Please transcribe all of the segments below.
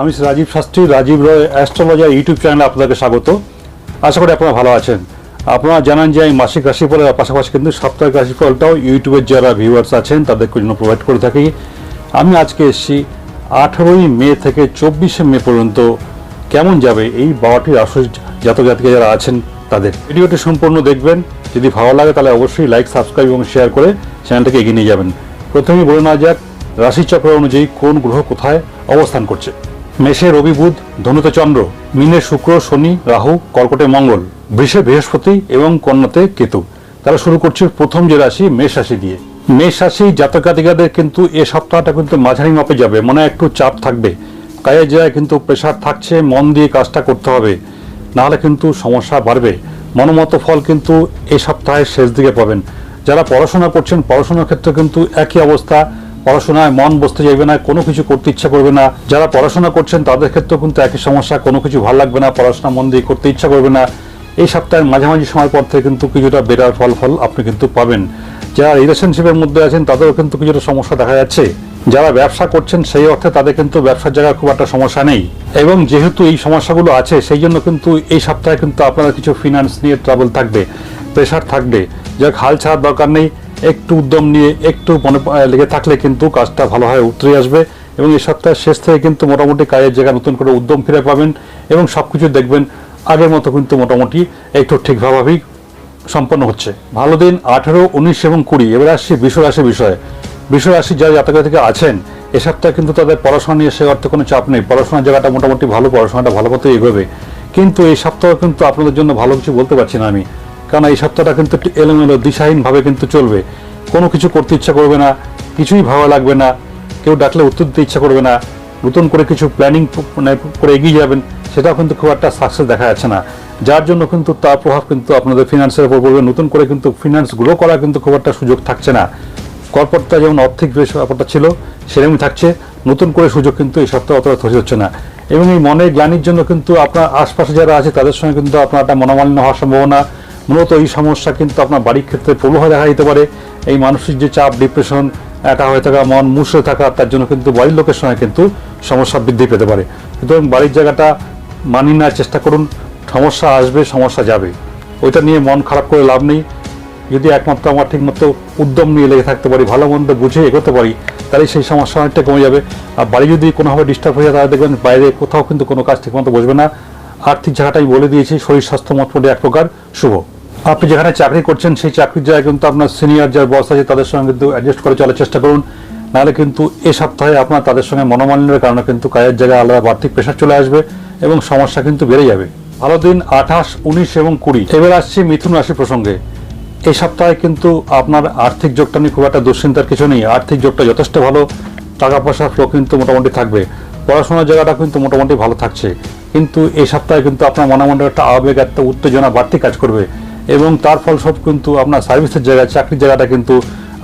আমি Rajib Shastri, Rajib Roy, astrologer YouTube চ্যানেলে আপনাদেরকে স্বাগত। আশা করি আপনারা ভালো আছেন। আপনারা জানান যে আমি মাসিক রাশিফলের পাশাপাশি কিন্তু সাপ্তাহিক রাশিফলটাও ইউটিউবের যারা ভিউয়ার্স আছেন, তাদেরকে জন্য প্রোভাইড করে থাকি। আমি আজকে এসেছি আঠারোই মে থেকে চব্বিশে মে পর্যন্ত। কেমন যাবে এই বারোটি রাশি জাতক জাতিকা যারা আছেন তাদের? ভিডিওটি সম্পূর্ণ দেখবেন। যদি ভালো লাগে তাহলে অবশ্যই লাইক সাবস্ক্রাইব এবং শেয়ার করে চ্যানেলটাকে এগিয়ে নিয়ে যাবেন। প্রথমেই বলে নেওয়া যাক, রাশিচক্র অনুযায়ী কোন গ্রহ কোথায় অবস্থান করছে। মেষে রবি বুধ, ধনুতে চন্দ্র, মিনে শুক্র, শনি, রাহু, কর্কটে মঙ্গল, বৃষে বৃহস্পতি এবং কন্যাতে কেতু। তারা শুরু করছে প্রথম যে রাশি, মেষ রাশি দিয়ে। মেষ রাশি জাতকাতিকাদের কিন্তু এ সপ্তাহটা কিন্তু মাঝারি মাপে যাবে, মনে একটু চাপ থাকবে। কাজের জায়গায় কিন্তু প্রেশার থাকছে, মন দিয়ে কাজটা করতে হবে। নাহলে কিন্তু সমস্যা বাড়বে। মনোমত ফল কিন্তু এই সপ্তাহের শেষ দিকে পাবেন। যারা পড়াশোনা করছেন, পড়াশোনার ক্ষেত্রে কিন্তু একই অবস্থা। পড়াশোনায় মন বসতে যাইবে না, কোনো কিছু করতে ইচ্ছা করবে না। যারা পড়াশোনা করছেন, তাদের ক্ষেত্রেও কিন্তু একই সমস্যা, কোনো কিছু ভালো লাগবে না, পড়াশোনা মন দিয়ে করতে ইচ্ছা করবে না। এই সপ্তাহের মাঝামাঝি সময় পর থেকে কিন্তু কিছুটা বেটার ফল ফল আপনি কিন্তু পাবেন। যারা রিলেশনশিপের মধ্যে আছেন, তাদেরও কিন্তু কিছুটা সমস্যা দেখা যাচ্ছে। যারা ব্যবসা করছেন, সেই অর্থে তাদের কিন্তু ব্যবসার জায়গায় খুব একটা সমস্যা নেই। এবং যেহেতু এই সমস্যাগুলো আছে, সেই জন্য কিন্তু এই সপ্তাহে কিন্তু আপনারা কিছু ফিনান্স নিয়ে ট্রাবল থাকবে প্রেশার থাকবে। যা হাল ছাড়ার দরকার নেই। একটু উদ্যম নিয়ে, একটু মনে লেগে থাকলে কিন্তু কাজটা ভালোভাবে উতরে আসবে এবং এই সপ্তাহের শেষ থেকে কিন্তু মোটামুটি কাজের জায়গায় নতুন করে উদ্যম ফিরে পাবেন এবং সব কিছু দেখবেন আগের মতো কিন্তু মোটামুটি একটু ঠিকভাবেই সম্পন্ন হচ্ছে। ভালো দিন, আঠেরো, উনিশ এবং কুড়ি। এবার আসছি বিশ্ব রাশি বিষয়ে। বিশ্ব রাশি যারা জাতক থেকে আছেন, এ সপ্তাহে কিন্তু তাদের পড়াশোনা নিয়ে সে অর্থে কোনো চাপ নেই। পড়াশোনার জায়গাটা মোটামুটি ভালো, পড়াশোনাটা ভালো মতো এগোবে। কিন্তু এই সপ্তাহ কিন্তু আপনাদের জন্য ভালো কিছু বলতে পারছি না আমি। কারণ এই সপ্তাহটা কিন্তু এলোমেলো, দিশাহীনভাবে কিন্তু চলবে। কোনো কিছু করতে ইচ্ছা করবে না, কিছুই ভালো লাগবে না, কেউ ডাকলে উত্তর দিতে ইচ্ছা করবে না, নতুন করে কিছু প্ল্যানিং মানে করে এগিয়ে যাবেন, সেটাও কিন্তু খুব একটা সাকসেস দেখা যাচ্ছে না। যার জন্য কিন্তু তার প্রভাব কিন্তু আপনাদের ফিনান্সের উপর পড়বে, নতুন করে কিন্তু ফিনান্স গ্রো করার কিন্তু খুব একটা সুযোগ থাকছে না। কর্পোরেটটা যেমন অর্থিক ব্যাপারটা ছিল, সেরকমই থাকছে, নতুন করে সুযোগ কিন্তু এই সপ্তাহে অতটা তৈরি হচ্ছে না। এবং এই মনের গ্লানির জন্য কিন্তু আপনার আশপাশে যারা আছে, তাদের সঙ্গে কিন্তু আপনার একটা মনোমালিন্য হওয়ার সম্ভাবনা মূলত এই সমস্যা কিন্তু আপনার বাড়ির ক্ষেত্রে প্রবল হয়ে দেখা যেতে পারে। এই মানসিক যে চাপ ডিপ্রেশন একা হয়ে থাকা, মন মুসড়ে থাকা, তার জন্য কিন্তু বাড়ির লোকের সঙ্গে কিন্তু সমস্যা বৃদ্ধি পেতে পারে। সুতরাং বাড়ির জায়গাটা মানিয়ে নেওয়ার চেষ্টা করুন। সমস্যা আসবে, সমস্যা যাবে। ওইটা নিয়ে মন খারাপ করে লাভ নেই। যদি একমাত্র আমার ঠিকমতো উদ্যম নিয়ে লেগে থাকতে পারি, ভালো মন্দ বুঝে এগোতে পারি, তাহলে সেই সমস্যা অনেকটা কমে যাবে। আর বাড়ি যদি কোনোভাবে ডিস্টার্ব হয়ে যায়, তাহলে দেখবেন বাইরে কোথাও কিন্তু কোনো কাজ ঠিকমতো বসবে না। আর্থিক জায়গাটা আমি বলে দিয়েছি, শরীর স্বাস্থ্য মোটামুটি এক প্রকার। শুভ। আপনি যেখানে চাকরি করছেন, সেই চাকরির জায়গায় কিন্তু আপনার সিনিয়র যার বস আছে, তাদের সঙ্গে কিন্তু অ্যাডজাস্ট করে চলার চেষ্টা করুন। নাহলে কিন্তু এ সপ্তাহে আপনার তাদের সঙ্গে মনোমালিন্যের কারণে কিন্তু কাজের জায়গায় আলাদা বাড়তি প্রেশার চলে আসবে এবং সমস্যা কিন্তু বেড়ে যাবে। ভালো দিন, আঠাশ, উনিশ এবং কুড়ি। এবার আসছি মিথুন রাশি প্রসঙ্গে। এই সপ্তাহে কিন্তু আপনার আর্থিক যোগটা নিয়ে খুব একটা দুশ্চিন্তার কিছু নেই। আর্থিক যোগটা যথেষ্ট ভালো টাকা পয়সার ফ্লো কিন্তু মোটামুটি থাকবে। পড়াশোনার জায়গাটা কিন্তু মোটামুটি ভালো থাকছে। কিন্তু এই সপ্তাহে কিন্তু আপনার মনে মনে একটা আবেগ, একটা উত্তেজনা বাড়তি কাজ করবে। এবং তার ফলস্বরূপ কিন্তু আপনার সার্ভিসের জায়গায় চাকরির জায়গাটা কিন্তু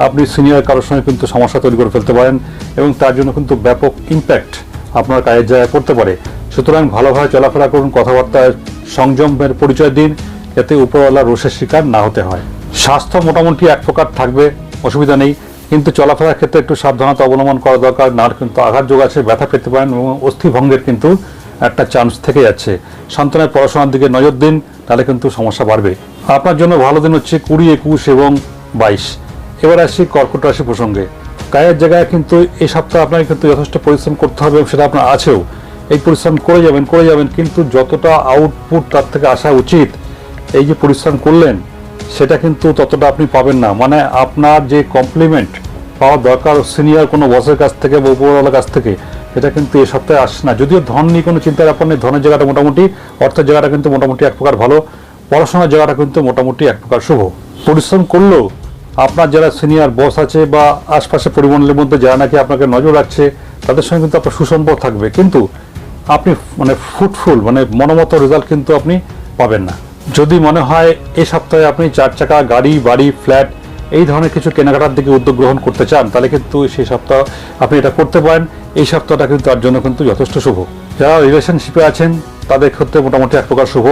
আপনি সিনিয়র কারোর সঙ্গে কিন্তু সমস্যা তৈরি করে ফেলতে পারেন এবং তার জন্য কিন্তু ব্যাপক ইম্প্যাক্ট আপনার কাজের জায়গায় পড়তে পারে। সুতরাং ভালোভাবে চলাফেরা করুন, কথাবার্তায় সংযমের পরিচয় দিন যাতে উপরওয়ালা রোষের শিকার না হতে হয়। স্বাস্থ্য মোটামুটি এক প্রকার থাকবে, অসুবিধা নেই, কিন্তু চলাফেরার ক্ষেত্রে একটু সাবধানতা অবলম্বন করা দরকার নার কিন্তু আঘাত যোগ আছে ব্যথা পেতে পারেন এবং অস্থিভঙ্গের কিন্তু একটা চান্স থেকে যাচ্ছে। সন্তানের পড়াশোনার দিকে নজর দিন, তাহলে কিন্তু সমস্যা বাড়বে। আপনার জন্য ভালো দিন হচ্ছে কুড়ি, একুশ এবং বাইশ। এবার আসছি কর্কট রাশি প্রসঙ্গে। কায়ের জায়গায় কিন্তু এই সপ্তাহে আপনাকে কিন্তু যথেষ্ট পরিশ্রম করতে হবে এবং সেটা আপনার আছেও। এই পরিশ্রম করে যাবেন করে যাবেন, কিন্তু যতটা আউটপুট তার থেকে আসা উচিত, এই যে পরিশ্রম করলেন, সেটা কিন্তু ততটা আপনি পাবেন না। মানে আপনার যে কমপ্লিমেন্ট পাওয়া দরকার সিনিয়র কোনো বসের কাছ থেকে বা উপরওয়ালার কাছ থেকে এটা কিন্তু এ সপ্তাহে আসছে না। যদিও ধন নিয়ে কোনো চিন্তার ব্যাপার নেই, ধনের জায়গাটা মোটামুটি, অর্থের জায়গাটা কিন্তু মোটামুটি এক প্রকার ভালো। পড়াশোনার জায়গাটা কিন্তু মোটামুটি এক প্রকার শুভ। পরিশ্রম করলেও আপনার যারা সিনিয়র বস আছে বা আশপাশে পরিমণ্ডলের মধ্যে যারা নাকি আপনাকে নজর রাখছে, তাদের সঙ্গে কিন্তু আপনার সুসম্পর্ক থাকবে। কিন্তু আপনি মানে ফুটফুল মানে মনোমত রেজাল্ট কিন্তু আপনি পাবেন না। যদি মনে হয় এই সপ্তাহে আপনি চার চাকা গাড়ি, বাড়ি ফ্ল্যাট এই ধরনের কিছু কেনাকাটার দিকে উদ্যোগ গ্রহণ করতে চান, তাহলে কিন্তু সেই সপ্তাহ আপনি এটা করতে পারেন। এই সপ্তাহটা কিন্তু তার জন্য কিন্তু যথেষ্ট শুভ। যারা রিলেশনশিপে আছেন, তাদের ক্ষেত্রে মোটামুটি এক প্রকার শুভ।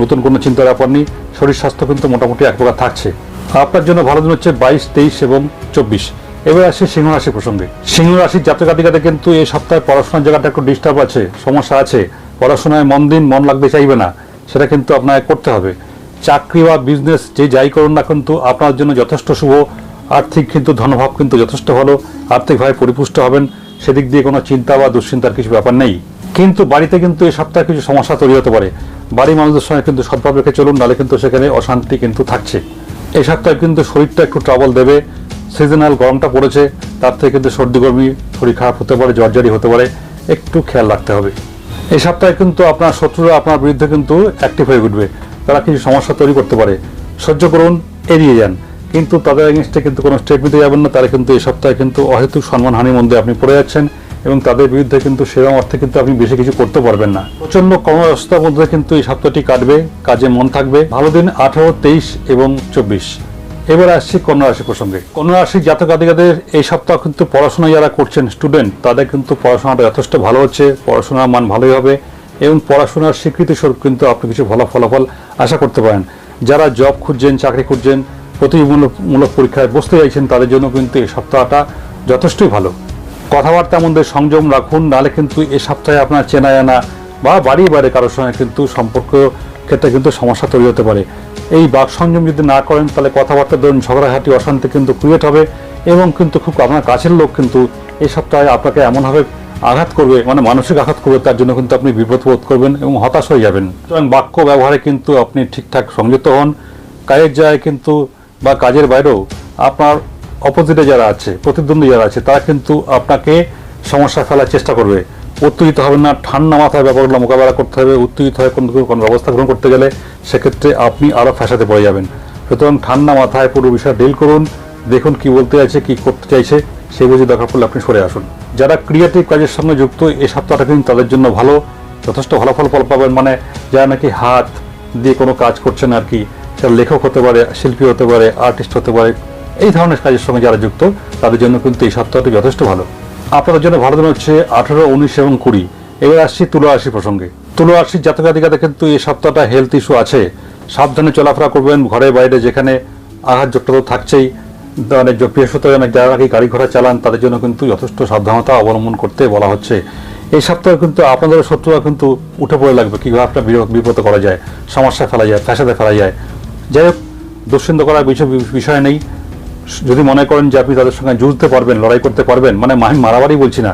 নতুন কোনো চিন্তার ব্যাপার নেই। শরীর স্বাস্থ্য কিন্তু মোটামুটি এক প্রকার থাকছে। আপনার জন্য ভালো দিন হচ্ছে বাইশ, তেইশ এবং চব্বিশ। এবার আসি সিংহ রাশি প্রসঙ্গে। সিংহ রাশির জাতক জাতিকাতে কিন্তু এই সপ্তাহে পড়াশোনার জায়গাটা একটু ডিস্টার্ব আছে, সমস্যা আছে। পড়াশোনায় মন দিন, মন লাগতে চাইবে না। সেটা কিন্তু আপনাকে করতে হবে। চাকরি বা বিজনেস যে যাই করুন না কিন্তু আপনার জন্য যথেষ্ট শুভ। আর্থিক কিন্তু ধনভাব কিন্তু যথেষ্ট ভালো। আর্থিকভাবে পরিপুষ্ট হবেন। সেদিক দিয়ে কোনো চিন্তা বা দুশ্চিন্তার কিছু ব্যাপার নেই। কিন্তু বাড়িতে কিন্তু এই সপ্তাহে কিছু সমস্যা তৈরি হতে পারে। বাড়ির মানুষদের সঙ্গে কিন্তু সদ্ভাব রেখে চলুন, নাহলে কিন্তু সেখানে অশান্তি কিন্তু থাকছে। এই সপ্তাহে কিন্তু শরীরটা একটু ট্রাবল দেবে। সিজনাল গরমটা পড়েছে। তার থেকে কিন্তু সর্দি, গরমি, শরীর খারাপ হতে পারে জ্বরজারি হতে পারে। একটু খেয়াল রাখতে হবে। এই সপ্তাহে কিন্তু আপনার শত্রুরা আপনার বিরুদ্ধে কিন্তু অ্যাক্টিভ হয়ে উঠবে। তারা কিছু সমস্যা তৈরি করতে পারে। সহ্য করুন, এড়িয়ে যান। কিন্তু তাদের এগেনস্টে কিন্তু কোনো স্টেপ নিতে যাবেন না। তারা কিন্তু এই সপ্তাহে কিন্তু অহেতুক সম্মানহানির মধ্যে আপনি পড়ে যাচ্ছেন এবং তাদের বিরুদ্ধে কিন্তু সেরকম অর্থে কিন্তু আপনি বেশি কিছু করতে পারবেন না। প্রচণ্ড কর্মব্যস্ততার মধ্যে কিন্তু এই সপ্তাহটি কাটবে। কাজে মন থাকবে। ভালো দিন, আঠারো, তেইশ এবং চব্বিশ। এবার আসছি কন্যা রাশি প্রসঙ্গে। কন্যা রাশি জাতক জাতিকাদের এই সপ্তাহ কিন্তু পড়াশোনা যারা করছেন স্টুডেন্ট তাদের কিন্তু পড়াশোনাটা যথেষ্ট ভালো হচ্ছে। পড়াশোনার মান ভালোই হবে। এবং পড়াশোনার স্বীকৃতি স্বরূপ কিন্তু আপনি কিছু ভালো ফলাফল আশা করতে পারেন। যারা জব খুঁজছেন, চাকরি খুঁজছেন, প্রতিমূলক পরীক্ষায় বসতে চাইছেন, তাদের জন্য কিন্তু এই সপ্তাহটা যথেষ্টই ভালো। কথাবার্তার মধ্যে সংযম রাখুন, নাহলে কিন্তু এ সপ্তাহে আপনার চেনা জানা বা বাড়ি বাইরে কারোর সঙ্গে কিন্তু সম্পর্ক ক্ষেত্রে কিন্তু সমস্যা তৈরি হতে পারে। এই বাক সংযম যদি না করেন, তাহলে কথাবার্তা ধরুন ঝগড়াঘাটি অশান্তি কিন্তু ক্রিয়েট হবে এবং কিন্তু খুব আপনার কাছের লোক কিন্তু এই সপ্তাহে আপনাকে এমনভাবে আঘাত করবে মানে মানসিক আঘাত করবে, তার জন্য কিন্তু আপনি বিপদ বোধ করবেন এবং হতাশ হয়ে যাবেন। সুতরাং বাক্য ব্যবহারে কিন্তু আপনি ঠিকঠাক সংযত হন। কাজের জায়গায় কিন্তু বা কাজের বাইরেও আপনার অপোজিটে যারা আছে, প্রতিদ্বন্দ্বী যারা আছে, তারা কিন্তু আপনাকে সমস্যা ফেলার চেষ্টা করবে। উত্তেজিত হবে না, ঠান্ডা মাথায় ব্যাপারগুলো মোকাবেলা করতে হবে, উত্তেজিত হয়ে কোনো কোনো ব্যবস্থা গ্রহণ করতে গেলে সেক্ষেত্রে আপনি আরও ফ্যাসাতে পড়ে যাবেন। সুতরাং ঠান্ডা মাথায় পুরো বিষয় ডিল করুন, দেখুন কি বলতে চাইছে, কি করতে চাইছে। সেই বুঝে দরকার পড়লে আপনি সরে আসুন। যারা ক্রিয়েটিভ কাজের সঙ্গে যুক্ত, এই সপ্তাহটা কিন্তু তাদের জন্য ভালো। যথেষ্ট ভালো ফল ফল পাবেন। মানে যারা নাকি হাত দিয়ে কোনো কাজ করছেন আর কি সেটা লেখক হতে পারে, শিল্পী হতে পারে আর্টিস্ট হতে পারে, এই ধরনের কাজের সঙ্গে যারা যুক্ত, তাদের জন্য কিন্তু এই সপ্তাহটি যথেষ্ট ভালো। আপনাদের জন্য ভালো দিন হচ্ছে আঠেরো, উনিশ এবং কুড়ি। এবার আসছি তুলা রাশি প্রসঙ্গে। তুলা রাশির জাতক কিন্তু এই সপ্তাহটা হেলথ ইস্যু আছে। সাবধানে চলাফেরা করবেন। ঘরে বাইরে যেখানে আঘাত জটটা তো থাকছেই। মানে বৃহস্পতিবার যারা নাকি গাড়ি ঘোড়া চালান, তাদের জন্য কিন্তু যথেষ্ট সাবধানতা অবলম্বন করতে বলা হচ্ছে। এই সপ্তাহে কিন্তু আপনাদের শত্রুরা কিন্তু উঠে পড়ে লাগবে কীভাবে আপনার বিপদ করা যায় সমস্যা ফেলা যায়, ফ্যাসাদে ফেলা যায়। যাই হোক, দুশ্চিন্তা করার বিষয় বিষয় নেই। যদি মনে করেন যে আপনি তাদের সঙ্গে যুঝতে পারবেন, লড়াই করতে পারবেন মানে আমি মারামারি বলছি না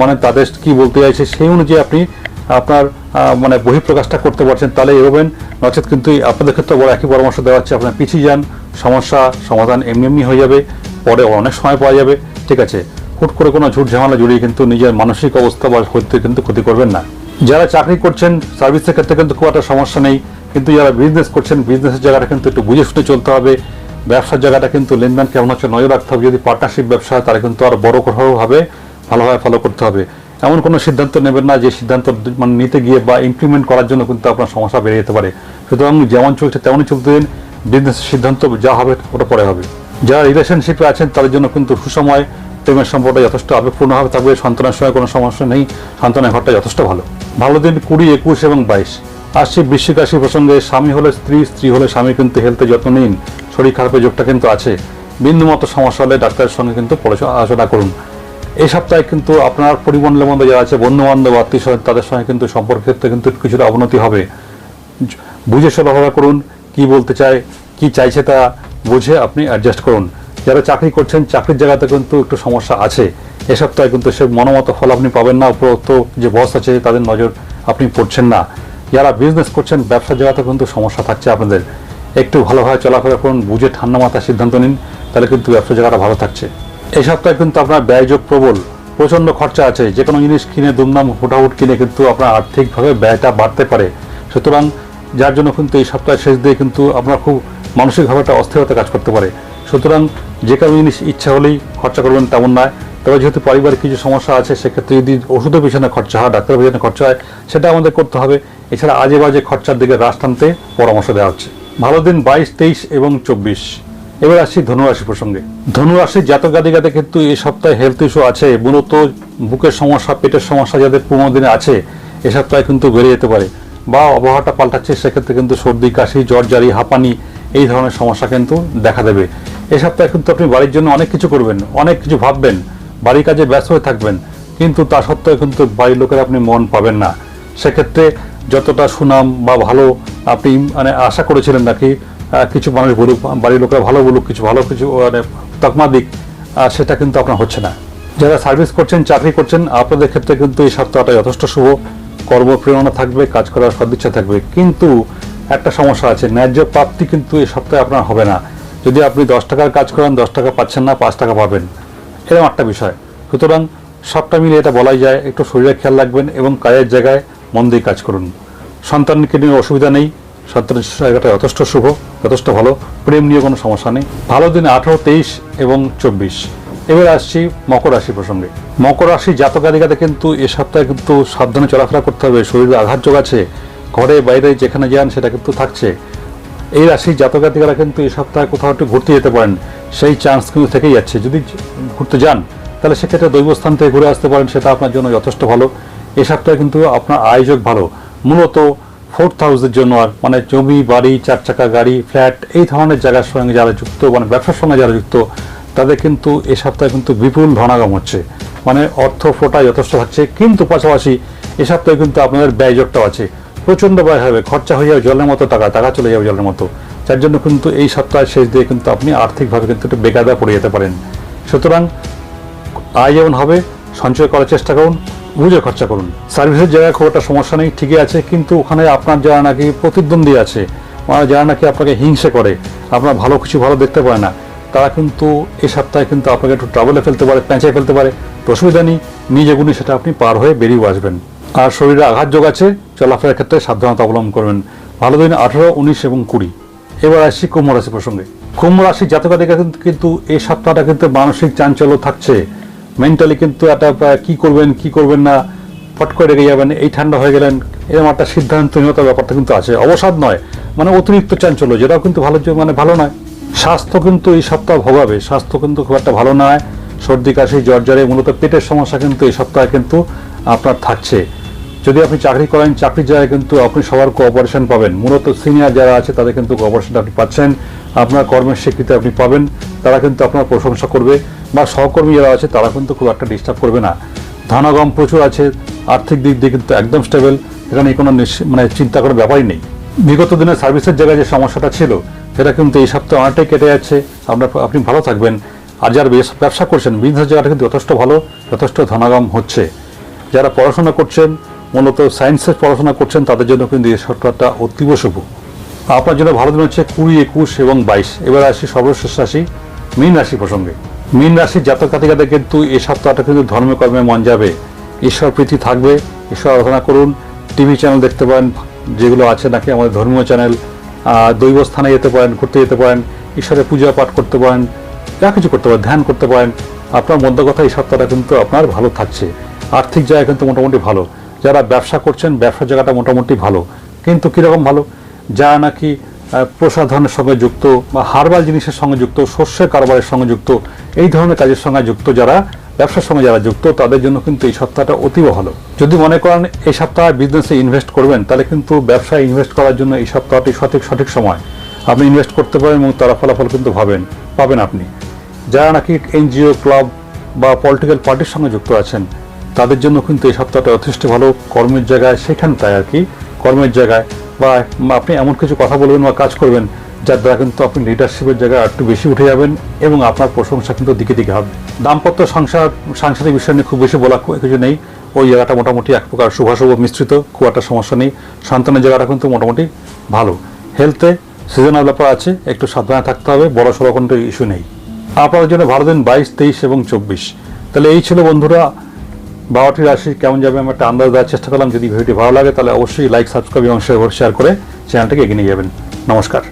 মানে তাদের কি বলতে চাইছে সেই অনুযায়ী আপনি আপনার মানে বহিঃপ্রকাশটা করতে পারছেন, তাহলে এগোবেন নচেত কিন্তু আপনাদের ক্ষেত্রে বড় একই পরামর্শ দেওয়া হচ্ছে, আপনার পিছিয়ে যান, সমস্যা, সমাধান এমনি এমনি হয়ে যাবে, পরে অনেক সময় পাওয়া যাবে, ঠিক আছে? হুট করে কোনো ঝুট ঝামেলা জড়িয়ে কিন্তু নিজের মানসিক অবস্থা বা হইতে কিন্তু ক্ষতি করবেন না। যারা চাকরি করছেন সার্ভিসের ক্ষেত্রে কিন্তু খুব একটা সমস্যা নেই, কিন্তু যারা বিজনেস করছেন বিজনেসের জায়গাটা কিন্তু একটু বুঝে শুনে চলতে হবে, ব্যবসার জায়গাটা কিন্তু লেনদেন কেমন হচ্ছে নজর রাখতে হবে, যদি পার্টনারশিপ ব্যবসা হয়, তাহলে কিন্তু আর বড় ভালোভাবে ফলো করতে হবে। এমন কোনো সিদ্ধান্ত নেবেন না যে সিদ্ধান্ত মানে নিতে গিয়ে বা ইমপ্লিমেন্ট করার জন্য কিন্তু আপনার সমস্যা বেড়ে যেতে পারে। সুতরাং যেমন চলছে তেমনই চলতে দিন বিজনেসের সিদ্ধান্ত যা হবে ওটা পরে হবে। যারা রিলেশনশিপে আছেন, তাদের জন্য কিন্তু সুসময় প্রেমের সম্পর্কটা যথেষ্ট আবেগপূর্ণভাবে থাকবে সন্তানের সময় কোনো সমস্যা নেই সন্তানের ঘরটা যথেষ্ট ভালো। ভালো দিন কুড়ি, একুশ এবং বাইশ। আসছি বৃশ্চিক রাশি প্রসঙ্গে, স্বামী হলে স্ত্রী স্ত্রী হলে স্বামী কিন্তু হেলথে যত্ন নিন। শরীর খারাপের যোগটা কিন্তু আছে। বিন্দু মতো সমস্যা হলে ডাক্তারের সঙ্গে কিন্তু পড়াশোনা আলোচনা করুন। এই সপ্তাহে কিন্তু আপনার পরিমণ্ডলের মধ্যে যারা আছে বন্ধু বান্ধব আত্মীয় তাদের সঙ্গে কিন্তু সম্পর্কের ক্ষেত্রে কিন্তু কিছুটা অবনতি হবে। বুঝে চলাফেরা করুন, কি বলতে চায়, কি চাইছে তা বুঝে আপনি অ্যাডজাস্ট করুন। যারা চাকরি করছেন, চাকরির জায়গাতে কিন্তু একটু সমস্যা আছে। এ সপ্তাহে কিন্তু সে মনোমতো ফল আপনি পাবেন না, উপরোক্ত যে বস আছে তাদের নজর আপনি পড়ছেন না। যারা বিজনেস করছেন, ব্যবসার জায়গাতে কিন্তু সমস্যা থাকছে আপনাদের। একটু ভালোভাবে চলাফেরা করুন, বুঝে ঠান্ডা মাথায় সিদ্ধান্ত নিন, তাহলে কিন্তু ব্যবসা জায়গাটা ভালো থাকছে। এই সপ্তাহে কিন্তু আপনার ব্যয়যোগ প্রবল। প্রচণ্ড খরচা আছে। যে কোনো জিনিস কিনে, দুমদাম হুটাহুট কিনে কিন্তু আপনার আর্থিকভাবে ব্যয়টা বাড়তে পারে। সুতরাং যার জন্য কিন্তু এই সপ্তাহের শেষ দিয়ে কিন্তু আপনার খুব মানসিকভাবে একটা অস্থিরতা কাজ করতে পারে। সুতরাং যে কোনো জিনিস ইচ্ছা হলেই খরচা করবেন তেমন নয়। তবে যেহেতু পারিবারিক কিছু সমস্যা আছে, সেক্ষেত্রে যদি ওষুধের পিছনে খরচা হয়, ডাক্তারের পিছনে খরচা হয়, সেটা আমাদের করতে হবে। এছাড়া আজে বাজে খরচার দিকে রাশ টানতে পরামর্শ দেওয়া হচ্ছে। ভালো দিন, বাইশ, তেইশ এবং চব্বিশ। এবার আসছি ধনুরাশি প্রসঙ্গে। ধনুরাশির জাতক জাতিকাতে কিন্তু এই সপ্তাহে হেলথ ইস্যু আছে, মূলত বুকের সমস্যা, পেটের সমস্যা যাদের পুরোনো দিনে আছে, এ সপ্তাহে কিন্তু বেড়ে যেতে পারে। বা আবহাওয়াটা পাল্টাচ্ছে, সেক্ষেত্রে কিন্তু সর্দি, কাশি, জ্বর, জারি, হাঁপানি, এই ধরনের সমস্যা কিন্তু দেখা দেবে। এ সপ্তাহে কিন্তু আপনি বাড়ির জন্য অনেক কিছু করবেন, অনেক কিছু ভাববেন, বাড়ির কাজে ব্যস্ত হয়ে থাকবেন, কিন্তু তা সত্ত্বেও কিন্তু বাড়ির লোকের আপনি মন পাবেন না। সেক্ষেত্রে যতটা সুনাম বা ভালো আপনি মানে আশা করেছিলেন নাকি কিছু মানুষ বলুক, বাড়ির লোকেরা ভালো বলুক, কিছু ভালো, কিছু মানে তকমা দিক সেটা কিন্তু আপনার হচ্ছে না। যারা সার্ভিস করছেন, চাকরি করছেন, আপনাদের ক্ষেত্রে কিন্তু এই সপ্তাহটা যথেষ্ট শুভ। কর্মপ্রেরণা থাকবে, কাজ করার সদিচ্ছা থাকবে। কিন্তু একটা সমস্যা আছে, ন্যায্য প্রাপ্তি কিন্তু এই সপ্তাহে আপনার হবে না। যদি আপনি দশ টাকার কাজ করেন, দশ টাকা পাচ্ছেন না, পাঁচ টাকা পাবেন। এরকম একটা বিষয়। সুতরাং সবটা মিলে এটা বলাই যায়, একটু শরীরের খেয়াল রাখবেন এবং কাজের জায়গায় মন দিয়ে কাজ করুন। সন্তানকে নিয়ে অসুবিধা নেই, সন্তানের জায়গাটা যথেষ্ট শুভ। যথেষ্ট ভালো। প্রেম নিয়ে কোনো সমস্যা নেই। ভালো দিনে আঠারো, তেইশ এবং চব্বিশ। এবার আসছি মকর রাশি প্রসঙ্গে। মকর রাশি জাতকাদিকাতে কিন্তু এ সপ্তাহে কিন্তু সাবধানে চলাফেরা করতে হবে। শরীরে আঘাত যোগাচ্ছে। ঘরে, বাইরে যেখানে যান সেটা কিন্তু থাকছে। এই রাশির জাতকাতিকারা কিন্তু এই সপ্তাহে কোথাও একটু ঘুরতে যেতে পারেন। সেই চান্স কিন্তু থেকেই যাচ্ছে। যদি ঘুরতে যান, তাহলে সেক্ষেত্রে দৈবস্থান থেকে ঘুরে আসতে পারেন। সেটা আপনার জন্য যথেষ্ট ভালো। এ সপ্তাহে কিন্তু আপনার আয়োজক ভালো। মূলত ফোর্থ হাউসের জন্য আর মানে জমি, বাড়ি চার চাকা গাড়ি, ফ্ল্যাট, এই ধরনের জায়গার সঙ্গে যারা যুক্ত মানে ব্যবসার সঙ্গে যারা যুক্ত, তাদের কিন্তু এ সপ্তাহে কিন্তু বিপুল ধনাগম হচ্ছে। মানে অর্থ ফোটা যথেষ্ট হচ্ছে, কিন্তু পাশাপাশি এ সপ্তাহে কিন্তু আপনাদের ব্যয়যোগটাও আছে। প্রচণ্ড ব্যয় হবে, খরচা হয়ে যাবে জলের মতো টাকা টাকা চলে যাবে জলের মতো। যার জন্য কিন্তু এই সপ্তাহের শেষ দিয়ে কিন্তু আপনি আর্থিকভাবে কিন্তু একটু বেকায়দা পড়ে যেতে পারেন। সুতরাং আয় যেমন হবে, সঞ্চয় করার চেষ্টা করুন বুঝে খরচা করুন। সার্ভিসের জায়গায় খুব একটা সমস্যা নেই, ঠিকই আছে, কিন্তু ওখানে আপনার যারা নাকি প্রতিদ্বন্দ্বী আছে যারা নাকি আপনাকে হিংসে করে, আপনার ভালো কিছু ভালো দেখতে পারে না, তারা কিন্তু এই সপ্তাহে কিন্তু আপনাকে একটু ট্রাভেলে ফেলতে পারে, পেঁচায় ফেলতে পারে। অসুবিধা নেই, নিজে গুণী সেটা আপনি পার হয়ে বেরিয়ে আসবেন। আর শরীরে আঘাত যোগাচ্ছে, চলাফেরার ক্ষেত্রে সাবধানতা অবলম্বন করবেন। ভালো দিন আঠারো, উনিশ এবং কুড়ি। এবার আসছি কুম্ভ রাশি প্রসঙ্গে। কুম্ভ রাশি জাতকাদিকা কিন্তু কিন্তু এই সপ্তাহটা কিন্তু মানসিক চাঞ্চল্য থাকছে। মেন্টালি কিন্তু একটা কি করবেন কি করবেন না, ফট করে রেগে যাবেন, এই ঠান্ডা হয়ে গেলেন, এরকম একটা সিদ্ধান্তহীনতার ব্যাপারটা কিন্তু আছে। অবসাদ নয় মানে অতিরিক্ত চাঞ্চল্য, যেটাও কিন্তু ভালো মানে ভালো নয়। স্বাস্থ্য কিন্তু এই সপ্তাহ ভোগাবে, স্বাস্থ্য কিন্তু খুব একটা ভালো নয়। সর্দি, কাশি, জ্বর, জ্বরে, মূলত পেটের সমস্যা কিন্তু এই সপ্তাহে কিন্তু আপনার থাকছে। যদি আপনি চাকরি করেন, চাকরির জায়গায় কিন্তু আপনি সবার কোঅপারেশন পাবেন। মূলত সিনিয়র যারা আছে, তাদের কিন্তু কোঅপারেশন আপনি পাচ্ছেন। আপনার কর্মের স্বীকৃতি আপনি পাবেন। তারা কিন্তু আপনার প্রশংসা করবে। বা সহকর্মী যারা আছে, তারা কিন্তু খুব একটা ডিস্টার্ব করবে না। ধনাগম প্রচুর আছে, আর্থিক দিক দিয়ে কিন্তু একদম স্টেবল এখানে কোনো মানে চিন্তা করার ব্যাপারই নেই। বিগত দিনে সার্ভিসের জায়গায় যে সমস্যাটা ছিল, সেটা কিন্তু এই সপ্তাহে অনেকটাই কেটে যাচ্ছে। আপনার আপনি ভালো থাকবেন। আর যারা ব্যবসা করছেন বিজনেস জায়গাটা কিন্তু যথেষ্ট ভালো, যথেষ্ট ধনাগম হচ্ছে। যারা পড়াশোনা করছেন, মূলত সায়েন্সের পড়াশোনা করছেন, তাদের জন্য কিন্তু এই সপ্তাহটা অতীব শুভ। আপনার জন্য ভালো দিন হচ্ছে কুড়ি, একুশ এবং বাইশ। এবার আসি সর্বশেষ রাশি, মীন রাশি প্রসঙ্গে। মীন রাশির জাতক জাতিকাদের কিন্তু এই সপ্তাহটা কিন্তু ধর্মে কর্মে মন যাবে। ঈশ্বর প্রীতি থাকবে। ঈশ্বর আরাধনা করুন। টিভি চ্যানেল দেখতে পারেন, যেগুলো আছে নাকি আমাদের ধর্মীয় চ্যানেল দৈব স্থানে যেতে পারেন, ঘুরতে যেতে পারেন, ঈশ্বরের পূজা পাঠ করতে পারেন, যা কিছু করতে পারেন, ধ্যান করতে পারেন। আপনার মধ্য কথা এই সপ্তাহটা কিন্তু আপনার ভালো থাকছে। আর্থিক জায়গা কিন্তু মোটামুটি ভালো। যারা ব্যবসা করছেন, ব্যবসার জায়গাটা মোটামুটি ভালো। কিন্তু কীরকম ভালো? যা নাকি প্রসাধনের সঙ্গে যুক্ত বা হার্বাল জিনিসের সঙ্গে যুক্ত, শস্যের কারবারের সঙ্গে যুক্ত, এই ধরনের কাজের সঙ্গে যুক্ত যারা, ব্যবসার সঙ্গে যারা যুক্ত, তাদের জন্য কিন্তু এই সপ্তাহটা অতীব ভালো। যদি মনে করেন এই সপ্তাহে বিজনেসে ইনভেস্ট করবেন, তাহলে কিন্তু ব্যবসায় ইনভেস্ট করার জন্য এই সপ্তাহটি সঠিক সঠিক সময়। আপনি ইনভেস্ট করতে পারেন এবং তারা ফলাফল কিন্তু ভাবেন, পাবেন আপনি। যারা নাকি এনজিও, ক্লাব বা পলিটিক্যাল পার্টির সঙ্গে যুক্ত আছেন, তাদের জন্য কিন্তু এই সপ্তাহটা যথেষ্ট ভালো। কর্মের জায়গায় সেখানটায় আর কি, কর্মের জায়গায় বা আপনি এমন কিছু কথা বলবেন বা কাজ করবেন, যার দ্বারা কিন্তু আপনি লিডারশিপের জায়গায় একটু বেশি উঠে যাবেন এবং আপনার প্রশংসা কিন্তু দিকে দিকে হবে। দাম্পত্য সংসার, সাংসারিক বিষয় নিয়ে খুব বেশি বলা কিছু নেই। ওই জায়গাটা মোটামুটি এক প্রকার শুভাশুভ মিশ্রিত, খুব একটা সমস্যা নেই। সন্তানের জায়গাটা কিন্তু মোটামুটি ভালো। হেলথে সিজনাল ব্যাপার আছে, একটু সাবধানে থাকতে হবে, বড় সড়ো কোনো ইস্যু নেই। আপনাদের জন্য ভালো দিন বাইশ, তেইশ এবং চব্বিশ। তাহলে এই ছিল বন্ধুরা বারোটি রাশি কেমন যাবে আমি একটা আন্দাজ দেওয়ার চেষ্টা করলাম। যদি ভিডিওটি ভালো লাগে, তাহলে অবশ্যই লাইক সাবস্ক্রাইব এবং শেয়ার করে চ্যানেলটাকে এগিয়ে নিয়ে যাবেন। নমস্কার।